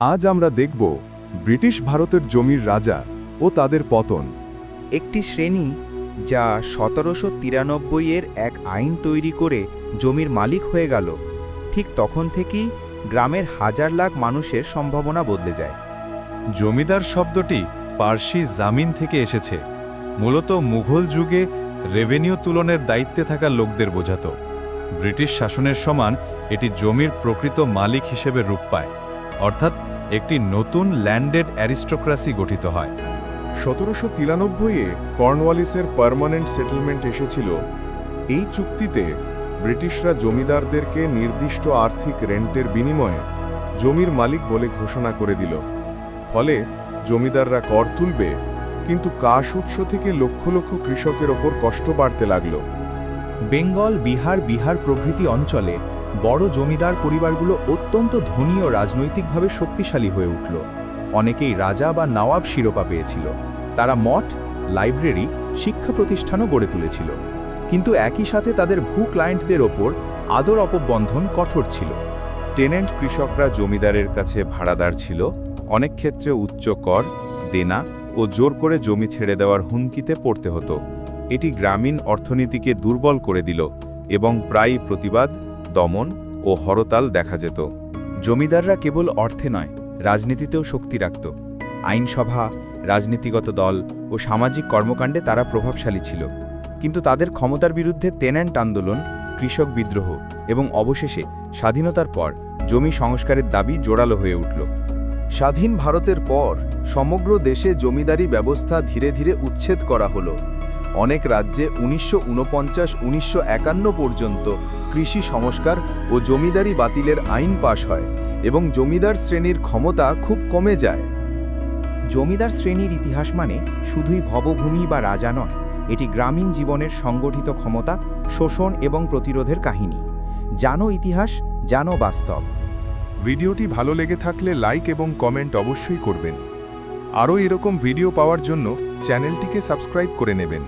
আজ আমরা দেখব ব্রিটিশ ভারতের জমির রাজা ও তাদের পতন। একটি শ্রেণি যা সতেরোশো তিরানব্বই এর এক আইন তৈরি করে জমির মালিক হয়ে গেল। ঠিক তখন থেকেই গ্রামের হাজার লাখ মানুষের সম্ভাবনা বদলে যায়। জমিদার শব্দটি পার্সি জামিন থেকে এসেছে। মূলত মুঘল যুগে রেভিনিউ তুলনের দায়িত্বে থাকা লোকদের বোঝাত। ব্রিটিশ শাসনের সমান এটি জমির প্রকৃত মালিক হিসেবে রূপ পায়। অর্থাৎ একটি নতুন ল্যান্ডেড অ্যারিস্টোক্রাসি গঠিত হয়। সতেরোশো তিরানব্বইয়ে কর্নওয়ালিসের পার্মানেন্ট সেটেলমেন্ট এসেছিল। এই চুক্তিতে ব্রিটিশরা জমিদারদেরকে নির্দিষ্ট আর্থিক রেন্টের বিনিময়ে জমির মালিক বলে ঘোষণা করে দিল। ফলে জমিদাররা কর তুলবে কিন্তু কাশ উৎস থেকে লক্ষ লক্ষ কৃষকের ওপর কষ্ট বাড়তে লাগল। বেঙ্গল বিহার বিহার প্রভৃতি অঞ্চলে বড় জমিদার পরিবারগুলো অত্যন্ত ধনী ও রাজনৈতিকভাবে শক্তিশালী হয়ে উঠল। অনেকেই রাজা বা নওয়াব শিরোপা পেয়েছিল। তারা মঠ, লাইব্রেরি, শিক্ষা প্রতিষ্ঠানও গড়ে তুলেছিল। কিন্তু একই সাথে তাদের ভূ ক্লায়েন্টদের ওপর আদর অপবন্ধন কঠোর ছিল। টেনেন্ট কৃষকরা জমিদারের কাছে ভাড়াদার ছিল। অনেক ক্ষেত্রে উচ্চ কর, দেনা ও জোর করে জমি ছেড়ে দেওয়ার হুমকিতে পড়তে হতো। এটি গ্রামীণ অর্থনীতিকে দুর্বল করে দিল এবং প্রায়ই প্রতিবাদ দমন ও হরতাল দেখা যেত। জমিদাররা কেবল অর্থে নয়, রাজনীতিতেও শক্তি রাখত। আইনসভা, রাজনীতিগত দল ও সামাজিক কর্মকাণ্ডে তারা প্রভাবশালী ছিল। কিন্তু তাদের ক্ষমতার বিরুদ্ধে তেন্যান্ট আন্দোলন, কৃষক বিদ্রোহ এবং অবশেষে স্বাধীনতার পর জমি সংস্কারের দাবি জোরালো হয়ে উঠল। স্বাধীন ভারতের পর সমগ্র দেশে জমিদারি ব্যবস্থা ধীরে ধীরে উচ্ছেদ করা হলো। অনেক রাজ্যে উনিশশো উনপঞ্চাশ পর্যন্ত কৃষি সংস্কার ও জমিদারি বাতিলের আইন পাশ হয় এবং জমিদার শ্রেণির ক্ষমতা খুব কমে যায়। জমিদার শ্রেণির ইতিহাস মানে শুধুই ভবভূমি বা রাজা নয়, এটি গ্রামীণ জীবনের সংগঠিত ক্ষমতা, শোষণ এবং প্রতিরোধের কাহিনী। জানো ইতিহাস, জানো বাস্তব। ভিডিওটি ভালো লেগে থাকলে লাইক এবং কমেন্ট অবশ্যই করবেন। আরও এরকম ভিডিও পাওয়ার জন্য চ্যানেলটিকে সাবস্ক্রাইব করে নেবেন।